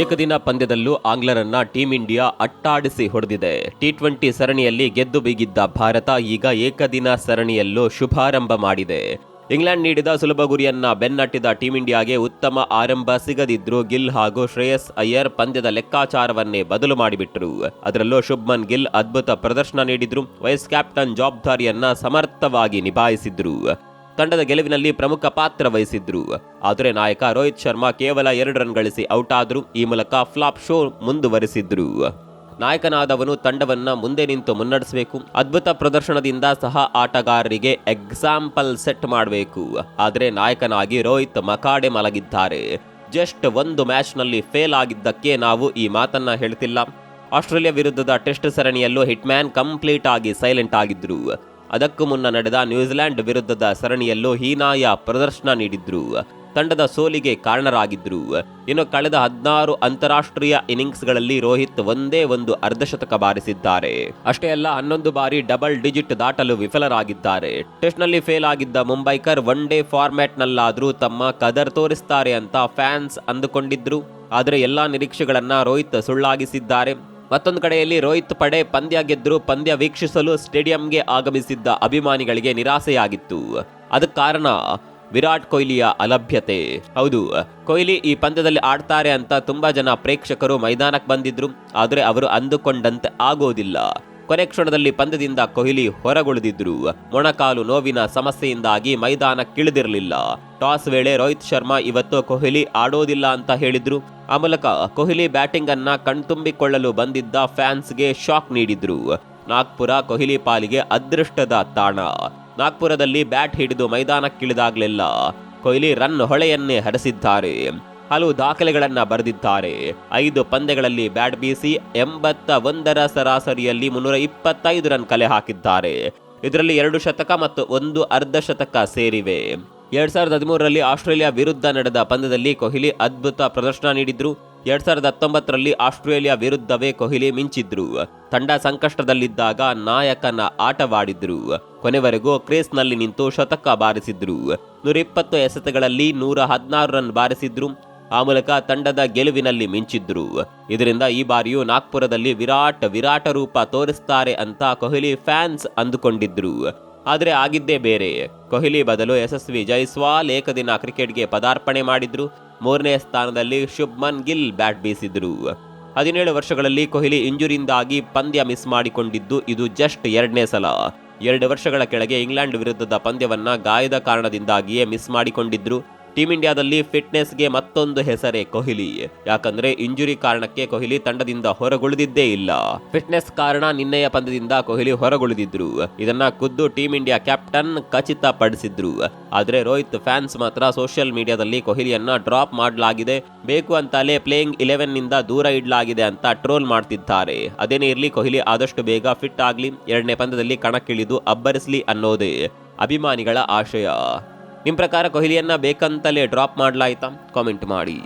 ಏಕದಿನ ಪಂದ್ಯದಲ್ಲೂ ಆಂಗ್ಲರನ್ನ team India ಅಟ್ಟಾಡಿಸಿ ಹೊಡೆದಿದೆ. T twenty ಸರಣಿಯಲ್ಲಿ ಗೆದ್ದು ಬೀಗಿದ್ದ ಭಾರತ ಈಗ ಏಕದಿನ ಸರಣಿಯಲ್ಲೂ ಶುಭಾರಂಭ ಮಾಡಿದೆ. ಇಂಗ್ಲೆಂಡ್ ನೀಡಿದ ಸುಲಭ ಗುರಿಯನ್ನ ಬೆನ್ನಟ್ಟಿದ ಟೀಂ ಇಂಡಿಯಾಗೆ ಉತ್ತಮ ಆರಂಭ ಸಿಗದಿದ್ರು ಗಿಲ್ ಹಾಗೂ ಶ್ರೇಯಸ್ ಅಯ್ಯರ್ ಪಂದ್ಯದ ಲೆಕ್ಕಾಚಾರವನ್ನೇ ಬದಲು ಮಾಡಿಬಿಟ್ರು. ಅದರಲ್ಲೂ ಶುಭ್ಮನ್ ಗಿಲ್ ಅದ್ಭುತ ಪ್ರದರ್ಶನ ನೀಡಿದ್ರು. ವೈಸ್ ಕ್ಯಾಪ್ಟನ್ ಜವಾಬ್ದಾರಿಯನ್ನ ಸಮರ್ಥವಾಗಿ ನಿಭಾಯಿಸಿದ್ರು. ತಂಡದ ಗೆಲುವಿನಲ್ಲಿ ಪ್ರಮುಖ ಪಾತ್ರ ವಹಿಸಿದ್ರು. ಆದರೆ ನಾಯಕ ರೋಹಿತ್ ಶರ್ಮಾ ಕೇವಲ ಎರಡು ರನ್ ಗಳಿಸಿ ಔಟ್ ಆದ್ರು ಈ ಮೂಲಕ ಫ್ಲಾಪ್ ಶೋ ಮುಂದುವರೆಸಿದ್ರು. ನಾಯಕನಾದವನು ತಂಡವನ್ನ ಮುಂದೆ ನಿಂತು ಮುನ್ನಡೆಸಬೇಕು. ಅದ್ಭುತ ಪ್ರದರ್ಶನದಿಂದ ಸಹ ಆಟಗಾರರಿಗೆ ಎಕ್ಸಾಂಪಲ್ ಸೆಟ್ ಮಾಡಬೇಕು. ಆದರೆ ನಾಯಕನಾಗಿ ರೋಹಿತ್ ಮಕಾಡೆ ಮಲಗಿದ್ದಾರೆ. ಜಸ್ಟ್ ಒಂದು ಮ್ಯಾಚ್ನಲ್ಲಿ ಫೇಲ್ ಆಗಿದ್ದಕ್ಕೆ ನಾವು ಈ ಮಾತನ್ನ ಹೇಳ್ತಿಲ್ಲ. ಆಸ್ಟ್ರೇಲಿಯಾ ವಿರುದ್ಧದ ಟೆಸ್ಟ್ ಸರಣಿಯಲ್ಲೂ ಹಿಟ್ಮ್ಯಾನ್ ಕಂಪ್ಲೀಟ್ ಆಗಿ ಸೈಲೆಂಟ್ ಆಗಿದ್ರು. ಅದಕ್ಕೂ ಮುನ್ನ ನಡೆದ ನ್ಯೂಜಿಲೆಂಡ್ ವಿರುದ್ಧದ ಸರಣಿಯಲ್ಲೂ ಹೀನಾಯ ಪ್ರದರ್ಶನ ನೀಡಿದ್ರು. ತಂಡದ ಸೋಲಿಗೆ ಕಾರಣರಾಗಿದ್ರು. ಇನ್ನು ಕಳೆದ ಹದಿನಾರು ಅಂತಾರಾಷ್ಟ್ರೀಯ ಇನ್ನಿಂಗ್ಸ್ಗಳಲ್ಲಿ ರೋಹಿತ್ ಒಂದೇ ಒಂದು ಅರ್ಧಶತಕ ಬಾರಿಸಿದ್ದಾರೆ. ಅಷ್ಟೇ ಅಲ್ಲ, ಹನ್ನೊಂದು ಬಾರಿ ಡಬಲ್ ಡಿಜಿಟ್ ದಾಟಲು ವಿಫಲರಾಗಿದ್ದಾರೆ. ಟೆಸ್ಟ್ನಲ್ಲಿ ಫೇಲ್ ಆಗಿದ್ದ ಮುಂಬೈಕರ್ ಒನ್ ಡೇ ಫಾರ್ಮ್ಯಾಟ್ನಲ್ಲಾದರೂ ತಮ್ಮ ಕದರ್ ತೋರಿಸ್ತಾರೆ ಅಂತ ಫ್ಯಾನ್ಸ್ ಅಂದುಕೊಂಡಿದ್ರು. ಆದರೆ ಎಲ್ಲಾ ನಿರೀಕ್ಷೆಗಳನ್ನು ರೋಹಿತ್ ಸುಳ್ಳಾಗಿಸಿದ್ದಾರೆ. ಮತ್ತೊಂದು ಕಡೆಯಲ್ಲಿ ರೋಹಿತ್ ಪಡೆ ಪಂದ್ಯ ಗೆದ್ದರೂ ಪಂದ್ಯ ವೀಕ್ಷಿಸಲು ಸ್ಟೇಡಿಯಂಗೆ ಆಗಮಿಸಿದ್ದ ಅಭಿಮಾನಿಗಳಿಗೆ ನಿರಾಸೆಯಾಗಿತ್ತು. ಅದಕ್ಕೆ ಕಾರಣ ವಿರಾಟ್ ಕೊಹ್ಲಿಯ ಅಲಭ್ಯತೆ. ಹೌದು, ಕೊಹ್ಲಿ ಈ ಪಂದ್ಯದಲ್ಲಿ ಆಡ್ತಾರೆ ಅಂತ ತುಂಬಾ ಜನ ಪ್ರೇಕ್ಷಕರು ಮೈದಾನಕ್ಕೆ ಬಂದಿದ್ರು, ಆದರೆ ಅವರು ಅಂದುಕೊಂಡಂತೆ ಆಗೋದಿಲ್ಲ. ಕೊನೆ ಕ್ಷಣದಲ್ಲಿ ಪಂದ್ಯದಿಂದ ಕೊಹ್ಲಿ ಹೊರಗುಳಿದಿದ್ರು. ಮೊಣಕಾಲು ನೋವಿನ ಸಮಸ್ಯೆಯಿಂದಾಗಿ ಮೈದಾನಕ್ಕಿಳಿದಿರಲಿಲ್ಲ. ಟಾಸ್ ವೇಳೆ ರೋಹಿತ್ ಶರ್ಮಾ ಇವತ್ತು ಕೊಹ್ಲಿ ಆಡೋದಿಲ್ಲ ಅಂತ ಹೇಳಿದ್ರು. ಆ ಮೂಲಕ ಕೊಹ್ಲಿ ಬ್ಯಾಟಿಂಗ್ ಅನ್ನ ಕಣ್ತುಂಬಿಕೊಳ್ಳಲು ಬಂದಿದ್ದ ಫ್ಯಾನ್ಸ್ಗೆ ಶಾಕ್ ನೀಡಿದ್ರು. ನಾಗ್ಪುರ ಕೊಹ್ಲಿ ಪಾಲಿಗೆ ಅದೃಷ್ಟದ ತಾಣ. ನಾಗ್ಪುರದಲ್ಲಿ ಬ್ಯಾಟ್ ಹಿಡಿದು ಮೈದಾನಕ್ಕಿಳಿದಾಗಲಿಲ್ಲ ಕೊಹ್ಲಿ ರನ್ ಹೊಳೆಯನ್ನೇ ಹರಿಸಿದ್ದಾರೆ. ಹಲವು ದಾಖಲೆಗಳನ್ನು ಬರೆದಿದ್ದಾರೆ. ಐದು ಪಂದ್ಯಗಳಲ್ಲಿ ಬ್ಯಾಟ್ ಬೀಸಿ ಎಂಬತ್ತ ಒಂದರ ಸರಾಸರಿಯಲ್ಲಿ ಮುನ್ನೂರ ಇಪ್ಪತ್ತೈದು ರನ್ ಕಲೆ ಹಾಕಿದ್ದಾರೆ. ಇದರಲ್ಲಿ ಎರಡು ಶತಕ ಮತ್ತು ಒಂದು ಅರ್ಧ ಶತಕ ಸೇರಿವೆ. ಎರಡ್ ಸಾವಿರದ ಹದಿಮೂರರಲ್ಲಿ ಆಸ್ಟ್ರೇಲಿಯಾ ವಿರುದ್ಧ ನಡೆದ ಪಂದ್ಯದಲ್ಲಿ ಕೊಹ್ಲಿ ಅದ್ಭುತ ಪ್ರದರ್ಶನ ನೀಡಿದ್ರು. ಎರಡ್ ಸಾವಿರದ ಹತ್ತೊಂಬತ್ತರಲ್ಲಿ ಆಸ್ಟ್ರೇಲಿಯಾ ವಿರುದ್ಧವೇ ಕೊಹ್ಲಿ ಮಿಂಚಿದ್ರು. ತಂಡ ಸಂಕಷ್ಟದಲ್ಲಿದ್ದಾಗ ನಾಯಕನ ಆಟವಾಡಿದ್ರು. ಕೊನೆವರೆಗೂ ಕ್ರೇಸ್ನಲ್ಲಿ ನಿಂತು ಶತಕ ಬಾರಿಸಿದ್ರು. ನೂರ ಇಪ್ಪತ್ತು ಎಸೆತಗಳಲ್ಲಿ ನೂರ ಹದಿನಾರು ರನ್ ಬಾರಿಸಿದ್ರು. ಆ ಮೂಲಕ ತಂಡದ ಗೆಲುವಿನಲ್ಲಿ ಮಿಂಚಿದ್ರು. ಇದರಿಂದ ಈ ಬಾರಿಯೂ ನಾಗ್ಪುರದಲ್ಲಿ ವಿರಾಟ್, ವಿರಾಟ ರೂಪ ತೋರಿಸ್ತಾರೆ ಅಂತ ಕೊಹ್ಲಿ ಫ್ಯಾನ್ಸ್ ಅಂದುಕೊಂಡಿದ್ರು. ಆದರೆ ಆಗಿದ್ದೇ ಬೇರೆ. ಕೊಹ್ಲಿ ಬದಲು ಯಶಸ್ವಿ ಜೈಸ್ವಾಲ್ ಏಕದಿನ ಕ್ರಿಕೆಟ್ಗೆ ಪದಾರ್ಪಣೆ ಮಾಡಿದ್ರು. ಮೂರನೇ ಸ್ಥಾನದಲ್ಲಿ ಶುಭ್ಮನ್ ಗಿಲ್ ಬ್ಯಾಟ್ ಬೀಸಿದ್ರು. ಹದಿನೇಳು ವರ್ಷಗಳಲ್ಲಿ ಕೊಹ್ಲಿ ಇಂಜುರಿಯಿಂದಾಗಿ ಪಂದ್ಯ ಮಿಸ್ ಮಾಡಿಕೊಂಡಿದ್ದು ಇದು ಜಸ್ಟ್ ಎರಡನೇ ಸಲ. ಎರಡು ವರ್ಷಗಳ ಕೆಳಗೆ ಇಂಗ್ಲೆಂಡ್ ವಿರುದ್ಧದ ಪಂದ್ಯವನ್ನ ಗಾಯದ ಕಾರಣದಿಂದಾಗಿಯೇ ಮಿಸ್ ಮಾಡಿಕೊಂಡಿದ್ರು. ಟೀಂ ಇಂಡಿಯಾದಲ್ಲಿ ಫಿಟ್ನೆಸ್ಗೆ ಮತ್ತೊಂದು ಹೆಸರೇ ಕೊಹ್ಲಿ. ಯಾಕಂದ್ರೆ ಇಂಜುರಿ ಕಾರಣಕ್ಕೆ ಕೊಹ್ಲಿ ತಂಡದಿಂದ ಹೊರಗುಳಿದಿದ್ದೇ ಇಲ್ಲ. ಫಿಟ್ನೆಸ್ ಕಾರಣ ನಿನ್ನೆಯ ಪಂದ್ಯದಿಂದ ಕೊಹ್ಲಿ ಹೊರಗುಳಿದಿದ್ರು. ಇದನ್ನ ಖುದ್ದು ಟೀಂ ಇಂಡಿಯಾ ಕ್ಯಾಪ್ಟನ್ ಖಚಿತಪಡಿಸಿದ್ರು. ಆದ್ರೆ ರೋಹಿತ್ ಫ್ಯಾನ್ಸ್ ಮಾತ್ರ ಸೋಷಿಯಲ್ ಮೀಡಿಯಾದಲ್ಲಿ ಕೊಹ್ಲಿಯನ್ನ ಡ್ರಾಪ್ ಮಾಡಲಾಗಿದೆ. ಬೇಕು ಅಂತಲೇ ಪ್ಲೇಯಿಂಗ್ ಇಲೆವೆನ್ನಿಂದ ದೂರ ಇಡಲಾಗಿದೆ ಅಂತ ಟ್ರೋಲ್ ಮಾಡ್ತಿದ್ದಾರೆ. ಅದೇನೇ ಇರಲಿ, ಕೊಹ್ಲಿ ಆದಷ್ಟು ಬೇಗ ಫಿಟ್ ಆಗ್ಲಿ. ಎರಡನೇ ಪಂದ್ಯದಲ್ಲಿ ಕಣಕ್ಕಿಳಿದು ಅಬ್ಬರಿಸ್ಲಿ ಅನ್ನೋದೇ ಅಭಿಮಾನಿಗಳ ಆಶಯ. ನಿಮ್ಮ ಪ್ರಕಾರ ಕೊಹ್ಲಿಯನ್ನು ಬೇಕಂತಲೇ ಡ್ರಾಪ್ ಮಾಡಲಾಯ್ತಾ? ಕಾಮೆಂಟ್ ಮಾಡಿ.